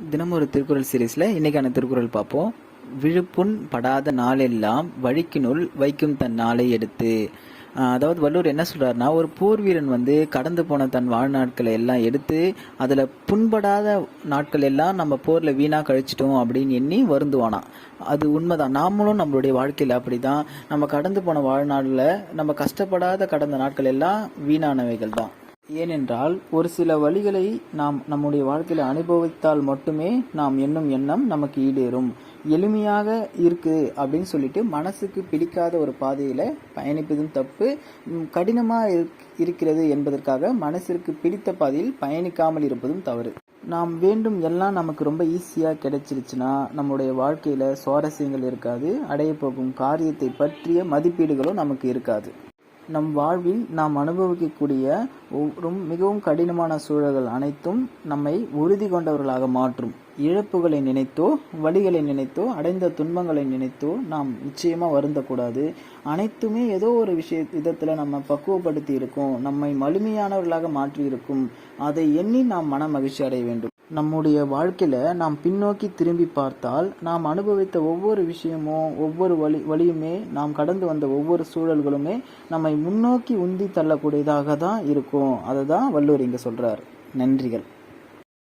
தினம் ஒரு திருக்குறள் சீரீஸில் இன்னைக்கான திருக்குறள் பார்ப்போம். விழுப்புண் படாத நாளெல்லாம் வழிக்கினுள் வைக்கும் தன் நாளை எடுத்து. அதாவது வள்ளுவர் என்ன சொல்கிறாருன்னா ஒரு போர் வீரன் வந்து கடந்து போன தன் வாழ்நாட்களை எல்லாம் எடுத்து அதில் புண்படாத நாட்கள் எல்லாம் நம்ம போரில் வீணாக கழிச்சிட்டோம் அப்படின்னு எண்ணி வருந்துவானாம் அது உண்மைதான். நாமளும் நம்மளுடைய வாழ்க்கையில் அப்படி தான் நம்ம கடந்து போன வாழ்நாளில் நம்ம கஷ்டப்படாத கடந்த நாட்கள் எல்லாம் வீணானவைகள் தான் ஏனென்றால் ஒரு சில வழிகளை நாம் நம்முடைய வாழ்க்கையில் அனுபவித்தால் மட்டுமே நாம் என்னும் எண்ணம் நமக்கு ஈடேறும். எளிமையாக இருக்கு அப்படின்னு சொல்லிட்டு மனசுக்கு பிடிக்காத ஒரு பாதையில பயணிப்பதும் தப்பு. கடினமாக கடினமா இருக்- இருக்கிறது என்பதற்காக மனசிற்கு பிடித்த பாதையில் பயணிக்காமல் இருப்பதும் தவறு. நாம் வேண்டும் எல்லாம் நமக்கு ரொம்ப ஈஸியாக கிடைச்சிருச்சுன்னா நம்முடைய வாழ்க்கையில் சுவாரஸ்யங்கள் இருக்காது அடைய போகும் காரியத்தை பற்றிய மதிப்பீடுகளும் நமக்கு இருக்காது. நம் வாழ்வில் நாம் அனுபவிக்கக்கூடிய ஒவ்வொரு மிகவும் கடினமான சூழல்கள் அனைத்தும் நம்மை உறுதி கொண்டவர்களாக மாற்றும். இழப்புகளை நினைத்தோ வழிகளை நினைத்தோ அடைந்த துன்பங்களை நினைத்தோ நாம் நிச்சயமாக வருந்தக்கூடாது. அனைத்துமே ஏதோ ஒரு விஷய விதத்தில் நம்ம பக்குவப்படுத்தி இருக்கும். நம்மை மலிமையானவர்களாக மாற்றி இருக்கும் அதை எண்ணி நாம் மன மகிழ்ச்சி அடைய வேண்டும். நம்முடைய வாழ்க்கையில நாம் பின்னோக்கி திரும்பி பார்த்தால் நாம் அனுபவித்த ஒவ்வொரு விஷயமும் ஒவ்வொரு வழி வழியுமே நாம் கடந்து வந்த ஒவ்வொரு சூழல்களுமே நம்மை முன்னோக்கி உந்தி தள்ளக்கூடியதாக தான் இருக்கும். அதை தான் வள்ளுவர் இங்க சொல்கிறார் நன்றிகள்.